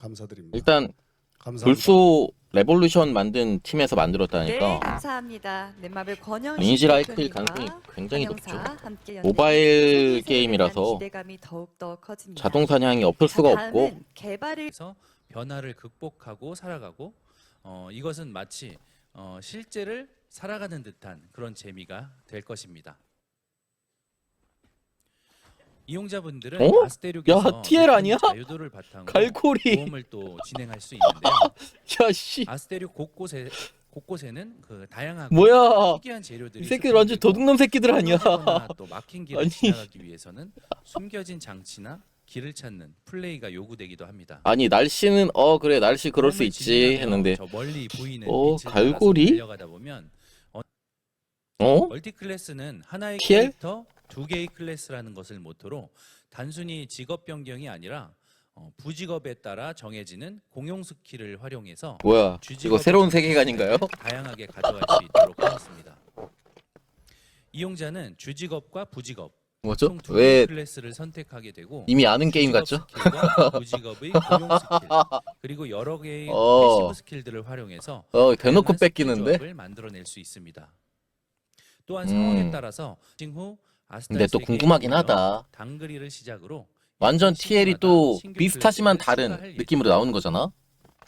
감사드립니다. 일단 감사합니다. 불소 레볼루션 만든 팀에서 네, 만들었다니까 감사합니다. 넷마블 권영 인지 라이트일 대표님과 가능성이 굉장히 높죠. 모바일 게임이라서 기대감이 더욱더 커집니다. 자동 사냥이 엎을 수가 자, 없고 다음은 개발을 그래서 변화를 극복하고 살아가고 어, 이것은 마치 어, 실제를 살아가는 듯한 그런 재미가 될 것입니다. 이용자분들은 어? 아스테륙에서 야, TL 아니야? 자유도를 바탕으로 갈고리 모험을 또 진행할 수 있는데요. 야 씨 아스테륙 곳곳에 곳곳에는 그 다양하고 뭐야 희귀한 재료들이 이 새끼들 완전 도둑놈 새끼들 아니야 또 막힌 길을 아니. 지나가기 위해서는 숨겨진 장치나 길을 찾는 플레이가 요구되기도 합니다. 아니 날씨는 어 그래 날씨 그럴 수 있지 진행하며 했는데 저 멀리 보이는 어, 빛을 갈고리? 따라서 달려가다 보면 어? 멀티 클래스는 하나의 TL? 캐릭터 두 개의 클래스라는 것을 모토로 단순히 직업 변경이 아니라 어, 부직업에 따라 정해지는 공용 스킬을 활용해서 뭐야 이거 새로운 세계관인가요? 다양하게 가져갈 수 있도록 하였습니다. 이용자는 주직업과 부직업 뭐죠? 총두 왜 클래스를 선택하게 되고 이미 아는 게임 같죠? 스킬과 부직업의 공용 스킬 그리고 여러 개의 어. 패시브 스킬들을 활용해서 어 대놓고 다양한 스킬 뺏기는데 조합을 만들어낼 수 있습니다. 또한 음. 상황에 따라서 후 근데 또 궁금하긴 하다 당그리를 시작으로 완전 TL이 또 비슷하지만 다른 느낌으로. 나오는 거잖아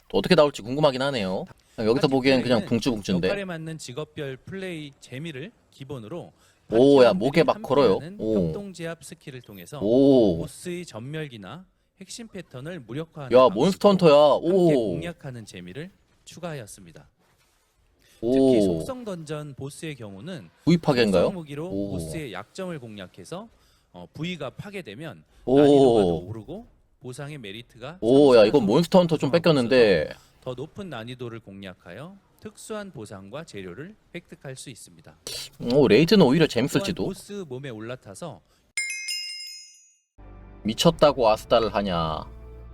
또 어떻게 나올지 궁금하긴 하네요 여기서 보기엔 그냥 붕쭈붕쭈인데 역할에 맞는 직업별 플레이 재미를 기본으로 오, 야, 목에 막 걸어요. 오. 협동 제압 스킬을 통해서 오 보스의 전멸기나 핵심 패턴을 무력화하는 야 몬스터 헌터야 함께 오 공략하는 재미를 추가하였습니다. 특히 오 속성 던전 보스의 경우는 구입 파괴인가요? 속성 무기로 오. 보스의 약점을 공략해서 어, 부위가 파괴되면 난이도가 더 오 오르고 보상의 메리트가 오, 야, 이건 몬스터 헌터 좀 뺏겼는데. 더 높은 난이도를 공략하여 특수한 보상과 재료를 획득할 수 있습니다. 오, 레이드는 오히려 또한 재밌을지도. 보스 몸에 올라타서 미쳤다고 아스다를 하냐.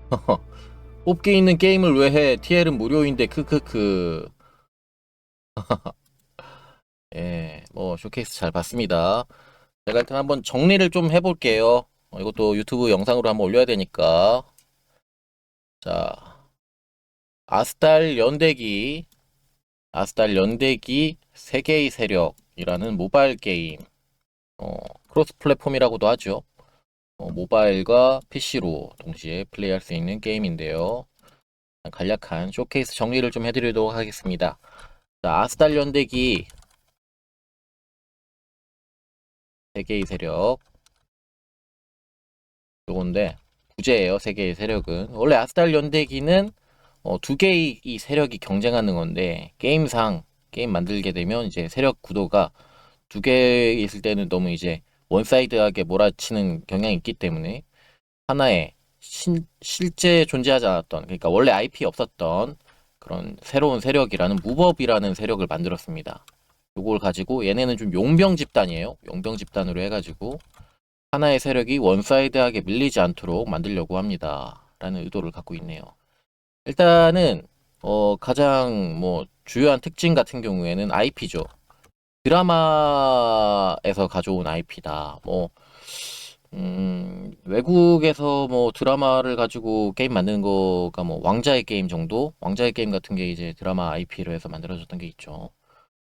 뽑기 있는 게임을 왜 해? TL은 무료인데, 크크크. 예, 뭐, 쇼케이스 잘 봤습니다. 제가 일단 한번 정리를 좀 해볼게요. 어, 이것도 유튜브 영상으로 한번 올려야 되니까. 자, 아스달 연대기, 아스달 연대기 세계의 세력이라는 모바일 게임. 어, 크로스 플랫폼이라고도 하죠. 어, 모바일과 PC로 동시에 플레이할 수 있는 게임인데요. 간략한 쇼케이스 정리를 좀 해드리도록 하겠습니다. 자, 아스달 연대기 세계의 세력 요건데 부제예요. 세계의 세력은 원래 아스달 연대기는 어, 두 개의 이 세력이 경쟁하는 건데 게임상 게임 만들게 되면 이제 세력 구도가 두 개 있을 때는 너무 이제 원사이드하게 몰아치는 경향이 있기 때문에 하나의 신- 실제 존재하지 않았던 그러니까 원래 IP 없었던 그런 새로운 세력이라는 무법이라는 세력을 만들었습니다. 요걸 가지고 얘네는 좀 용병 집단이에요. 용병 집단으로 해가지고 하나의 세력이 원사이드하게 밀리지 않도록 만들려고 합니다. 라는 의도를 갖고 있네요. 일단은 어, 가장 뭐 주요한 특징 같은 경우에는 IP죠. 드라마에서 가져온 IP다. 뭐, 음, 외국에서 뭐 드라마를 가지고 게임 만드는 거가 뭐 왕자의 게임 정도? 왕자의 게임 같은 게 이제 드라마 IP로 해서 만들어졌던 게 있죠.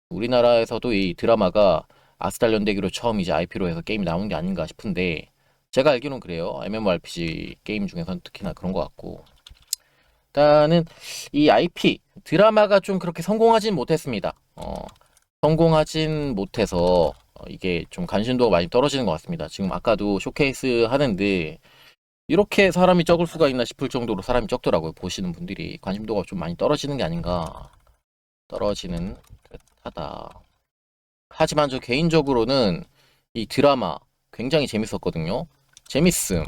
우리나라에서도 이 드라마가 아스달 연대기로 처음 이제 IP로 해서 게임이 나온 게 아닌가 싶은데, 제가 알기로는 그래요. MMORPG 게임 중에서는 특히나 그런 것 같고. 일단은 이 IP, 드라마가 좀 그렇게 성공하진 못했습니다. 어, 성공하진 못해서 어, 이게 좀 관심도가 많이 떨어지는 것 같습니다. 지금 아까도 쇼케이스 하는데 이렇게 사람이 적을 수가 있나 싶을 정도로 사람이 적더라고요. 보시는 분들이 관심도가 좀 많이 떨어지는 게 아닌가 떨어지는 듯하다. 하지만 저 개인적으로는 이 드라마 굉장히 재밌었거든요. 재밌음.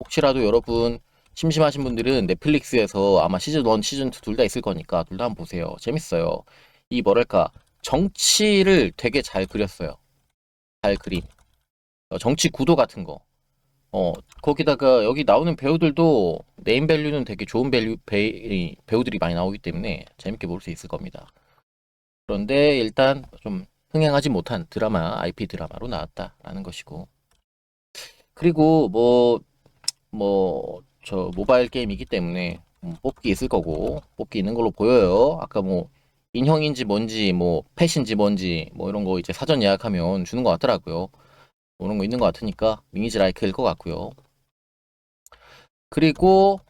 혹시라도 여러분 심심하신 분들은 넷플릭스에서 아마 시즌 1, 시즌 2 둘 다 있을 거니까 둘 다 한번 보세요. 재밌어요. 이 뭐랄까 정치를 되게 잘 그렸어요. 잘 그림. 어, 정치 구도 같은 거. 어, 거기다가 여기 나오는 배우들도 네임 밸류는 되게 좋은 밸류, 배, 배우들이 많이 나오기 때문에 재밌게 볼 수 있을 겁니다. 그런데 일단 좀 흥행하지 못한 드라마, IP 드라마로 나왔다라는 것이고. 그리고 뭐, 뭐, 저 모바일 게임이기 때문에 음, 뽑기 있을 거고 뽑기 있는 걸로 보여요. 아까 뭐 인형인지 뭔지 뭐 펫인지 뭔지 뭐 이런 거 이제 사전 예약하면 주는 것 같더라고요. 뭐 이런 거 있는 것 같으니까 미니즈 라이크일 것 같고요. 그리고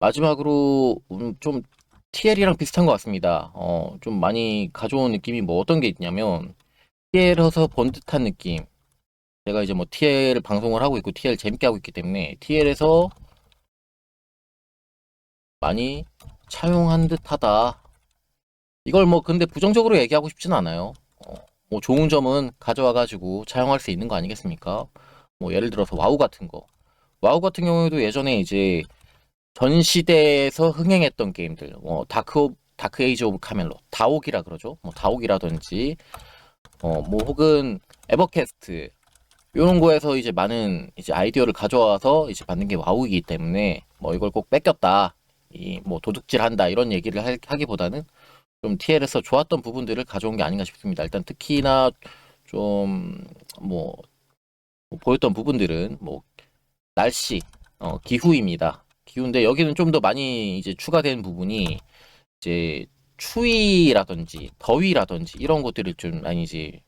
마지막으로 음, 좀 TL이랑 비슷한 것 같습니다. 어, 좀 많이 가져온 느낌이 뭐 어떤 게 있냐면 TL에서 본 듯한 느낌. 제가 이제 뭐 TL 방송을 하고 있고 TL 재밌게 하고 있기 때문에 TL에서 많이 차용한 듯하다. 이걸 뭐 근데 부정적으로 얘기하고 싶진 않아요. 어, 뭐 좋은 점은 가져와가지고 차용할 수 있는 거 아니겠습니까? 뭐 예를 들어서 와우 같은 거. 와우 같은 경우에도 예전에 이제 전 시대에서 흥행했던 게임들, 뭐 다크 오- 다크 에이지 오브 카멜로, 다옥이라 그러죠. 뭐 다옥이라든지, 어 뭐 혹은 에버캐스트 이런 거에서 이제 많은 이제 아이디어를 가져와서 이제 만든 게 와우이기 때문에 뭐 이걸 꼭 뺏겼다, 이 뭐 도둑질한다 이런 얘기를 할- 하기보다는 좀 TL에서 좋았던 부분들을 가져온 게 아닌가 싶습니다. 일단 특히나 좀 뭐 보였던 부분들은 뭐 날씨, 어, 기후입니다. 기후인데 여기는 좀 더 많이 이제 추가된 부분이 이제 추위라든지 더위라든지 이런 것들을 좀 많이 이제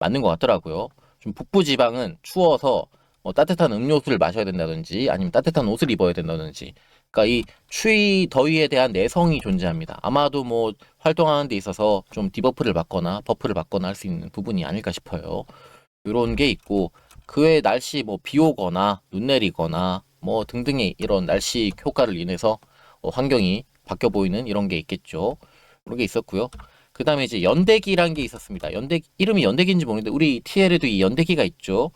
맞는 것 같더라고요. 좀 북부 지방은 추워서 뭐 따뜻한 음료수를 마셔야 된다든지 아니면 따뜻한 옷을 입어야 된다든지 그러니까 이 추위 더위에 대한 내성이 존재합니다. 아마도 뭐 활동하는 데 있어서 좀 디버프를 받거나 버프를 받거나 할 수 있는 부분이 아닐까 싶어요. 이런 게 있고 그 외에 날씨 뭐 비 오거나 눈 내리거나 뭐 등등의 이런 날씨 효과를 인해서 어, 환경이 바뀌어 보이는 이런 게 있겠죠. 그런 게 있었고요. 그 다음에 이제 연대기라는 게 있었습니다. 연대 이름이 연대기인지 모르겠는데 우리 TL에도 이 연대기가 있죠.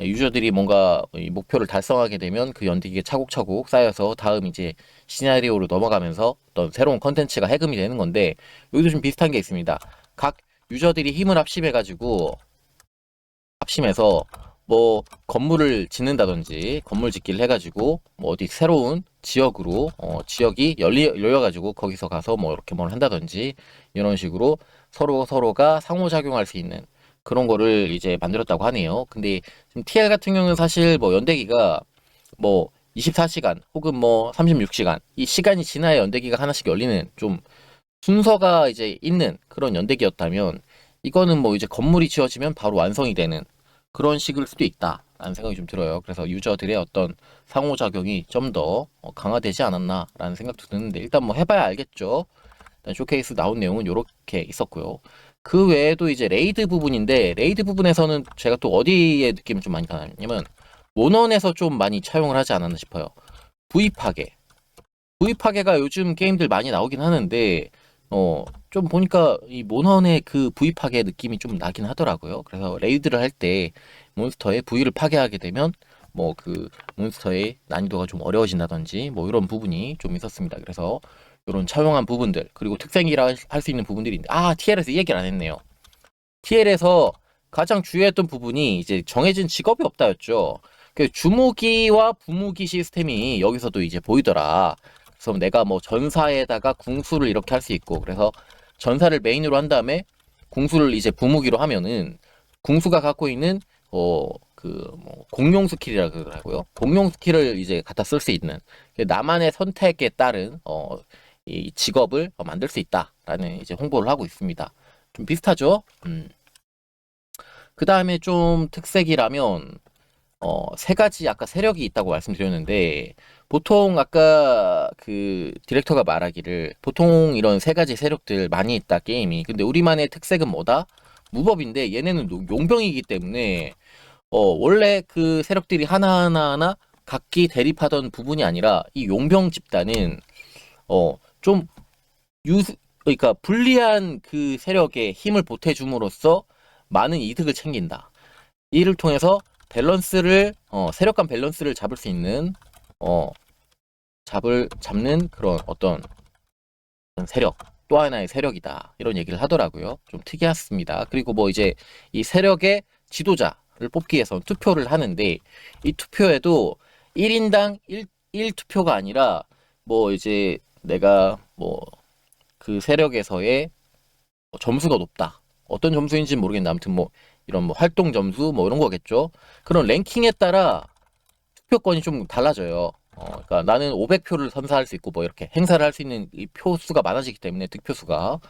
예, 유저들이 뭔가 이 목표를 달성하게 되면 그 연대기가 차곡차곡 쌓여서 다음 이제 시나리오로 넘어가면서 어떤 새로운 컨텐츠가 해금이 되는 건데 여기도 좀 비슷한 게 있습니다. 각 유저들이 힘을 합심해 가지고 합심해서 뭐 건물을 짓는다든지 건물 짓기를 해가지고 뭐 어디 새로운 지역으로 어, 지역이 열리 열려가지고 거기서 가서 뭐 이렇게 뭘 한다든지 이런 식으로 서로 서로가 상호작용할 수 있는 그런 거를 이제 만들었다고 하네요. 근데 지금 TL 같은 경우는 사실 뭐 연대기가 뭐 24시간 혹은 뭐 36시간 이 시간이 지나야 연대기가 하나씩 열리는 좀 순서가 이제 있는 그런 연대기였다면 이거는 뭐 이제 건물이 지어지면 바로 완성이 되는 그런 식일 수도 있다라는 생각이 좀 들어요. 그래서 유저들의 어떤 상호작용이 좀 더 강화되지 않았나라는 생각도 드는데 일단 뭐 해봐야 알겠죠. 일단 쇼케이스 나온 내용은 이렇게 있었고요. 그 외에도 이제 레이드 부분인데 레이드 부분에서는 제가 또 어디에 느낌을 좀 많이 가냐면 모넌에서 좀 많이 차용을 하지 않았나 싶어요. V 파괴가 요즘 게임들 많이 나오긴 하는데 어 좀 보니까 이 모넌의 그 V 파괴 느낌이 좀 나긴 하더라고요. 그래서 레이드를 할 때 몬스터의 V를 파괴하게 되면 뭐 그 몬스터의 난이도가 좀 어려워진다든지 뭐 이런 부분이 좀 있었습니다. 그래서 이런 차용한 부분들 그리고 특생이라 할 수 있는 부분들이 있는데 아 TL에서 이 얘기를 안 했네요. TL에서 가장 주요했던 부분이 이제 정해진 직업이 없다였죠. 그 주무기와 부무기 시스템이 여기서도 이제 보이더라. 그래서 내가 뭐 전사에다가 궁수를 이렇게 할 수 있고 그래서 전사를 메인으로 한 다음에 궁수를 이제 부무기로 하면은 궁수가 갖고 있는 어 그뭐 공룡 스킬이라 그러더라고요. 공룡 스킬을 이제 갖다 쓸 수 있는 그 나만의 선택에 따른 어 이 직업을 어, 만들 수 있다라는 이제 홍보를 하고 있습니다. 좀 비슷하죠? 음. 그 다음에 좀 특색이라면 어, 세 가지 아까 세력이 있다고 말씀드렸는데 보통 아까 그 디렉터가 말하기를 보통 이런 세 가지 세력들 많이 있다 게임이 근데 우리만의 특색은 뭐다? 무법인데 얘네는 노- 용병이기 때문에 어, 원래 그 세력들이 하나하나 하나 각기 대립하던 부분이 아니라 이 용병 집단은 어, 좀 유수 그러니까 불리한 그 세력에 힘을 보태줌으로써 많은 이득을 챙긴다. 이를 통해서 밸런스를 어, 세력 간 밸런스를 잡을 수 있는 어, 잡을 잡는 그런 어떤 세력 또 하나의 세력이다 이런 얘기를 하더라고요. 좀 특이했습니다. 그리고 뭐 이제 이 세력의 지도자를 뽑기 위해서 투표를 하는데 이 투표에도 1인당 1, 1 투표가 아니라 뭐 이제 내가 뭐 그 세력에서의 뭐 점수가 높다. 어떤 점수인지 모르겠는데 아무튼 뭐 이런 뭐 활동 점수 뭐 이런 거겠죠. 그런 랭킹에 따라 투표권이 좀 달라져요. 어, 그러니까 나는 500표를 선사할 수 있고 뭐 이렇게 행사를 할 수 있는 이 표수가 많아지기 때문에 득표수가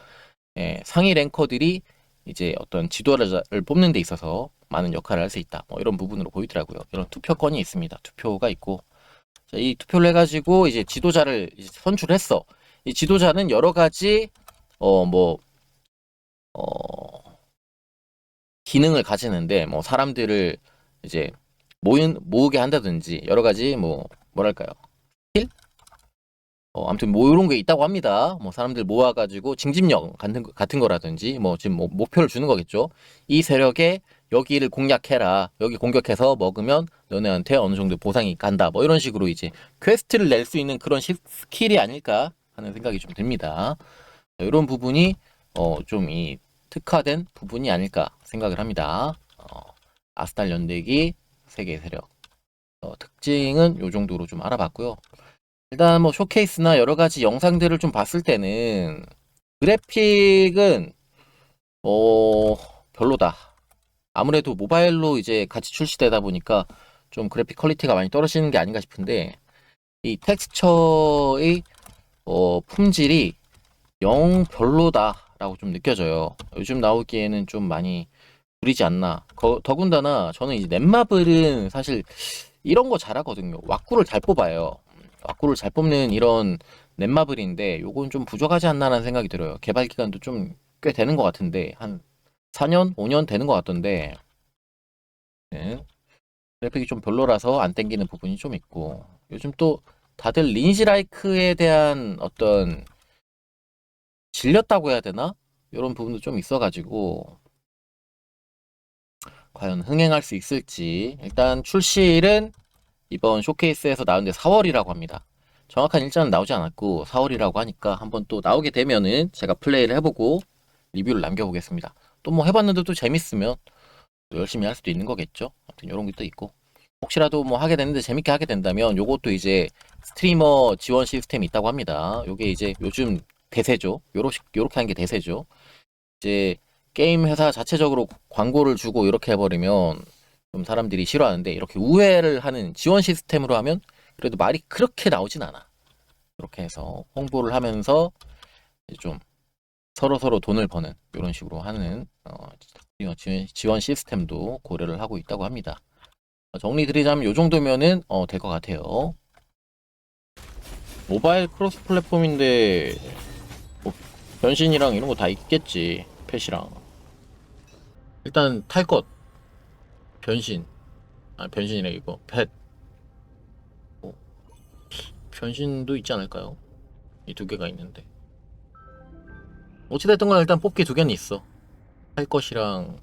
예, 상위 랭커들이 이제 어떤 지도자를 뽑는 데 있어서 많은 역할을 할 수 있다. 뭐 이런 부분으로 보이더라고요. 이런 투표권이 있습니다. 투표가 있고 자, 이 투표를 해가지고 이제 지도자를 이제 선출했어. 이 지도자는 여러 가지 어 뭐 어, 기능을 가지는데 뭐 사람들을 이제 모인 모으게 한다든지 여러 가지 뭐 뭐랄까요 스킬? 어 아무튼 뭐 이런 게 있다고 합니다. 뭐 사람들 모아가지고 징집력 같은 거- 같은 거라든지 뭐 지금 뭐 목표를 주는 거겠죠. 이 세력에 여기를 공략해라. 여기 공격해서 먹으면 너네한테 어느 정도 보상이 간다. 뭐 이런 식으로 이제 퀘스트를 낼 수 있는 그런 시- 스킬이 아닐까 하는 생각이 좀 듭니다. 이런 부분이 어 좀 이 특화된 부분이 아닐까 생각을 합니다. 어, 아스탈 연대기 세계 세력 어, 특징은 요 정도로 좀 알아봤고요. 일단 뭐 쇼케이스나 여러 가지 영상들을 좀 봤을 때는 그래픽은 어 별로다. 아무래도 모바일로 이제 같이 출시되다 보니까 좀 그래픽 퀄리티가 많이 떨어지는 게 아닌가 싶은데 이 텍스처의 어, 품질이 영 별로다라고 좀 느껴져요. 요즘 나오기에는 좀 많이 구리지 않나. 거- 더군다나 저는 이제 넷마블은 사실 이런 거 잘하거든요. 왁구를 잘 뽑아요. 왁구를 잘 뽑는 이런 넷마블인데 요건 좀 부족하지 않나라는 생각이 들어요. 개발 기간도 좀 꽤 되는 것 같은데 한 4년, 5년 되는 것 같던데 네. 그래픽이 좀 별로라서 안 땡기는 부분이 좀 있고 요즘 또 다들 리니지라이크에 대한 어떤 질렸다고 해야 되나? 이런 부분도 좀 있어가지고 과연 흥행할 수 있을지 일단 출시일은 이번 쇼케이스에서 나오는데 4월이라고 합니다. 정확한 일자는 나오지 않았고 4월이라고 하니까 한번 또 나오게 되면은 제가 플레이를 해보고 리뷰를 남겨보겠습니다. 또 뭐 해봤는데 또 재밌으면 또 열심히 할 수도 있는 거겠죠. 아무튼 이런 게또 있고 혹시라도 뭐 하게 되는데 재밌게 하게 된다면 요것도 이제 스트리머 지원 시스템이 있다고 합니다. 요게 이제 요즘 대세죠. 요렇게 요렇게 하는 게 대세죠. 이제 게임 회사 자체적으로 광고를 주고 이렇게 해버리면 좀 사람들이 싫어하는데 이렇게 우회를 하는 지원 시스템으로 하면 그래도 말이 그렇게 나오진 않아. 이렇게 해서 홍보를 하면서 좀 서로 서로 돈을 버는 이런 식으로 하는 어, 지원, 시스템도 고려를 하고 있다고 합니다. 어, 정리 드리자면 이 정도면은 어, 될 것 같아요. 모바일 크로스 플랫폼인데 뭐 변신이랑 이런 거 다 있겠지 펫이랑 일단 탈 것 변신. 아 변신이라 이거. 펫 뭐, 변신도 있지 않을까요? 이 두 개가 있는데. 어찌됐든 간 일단 뽑기 두 개는 있어. 할 것이랑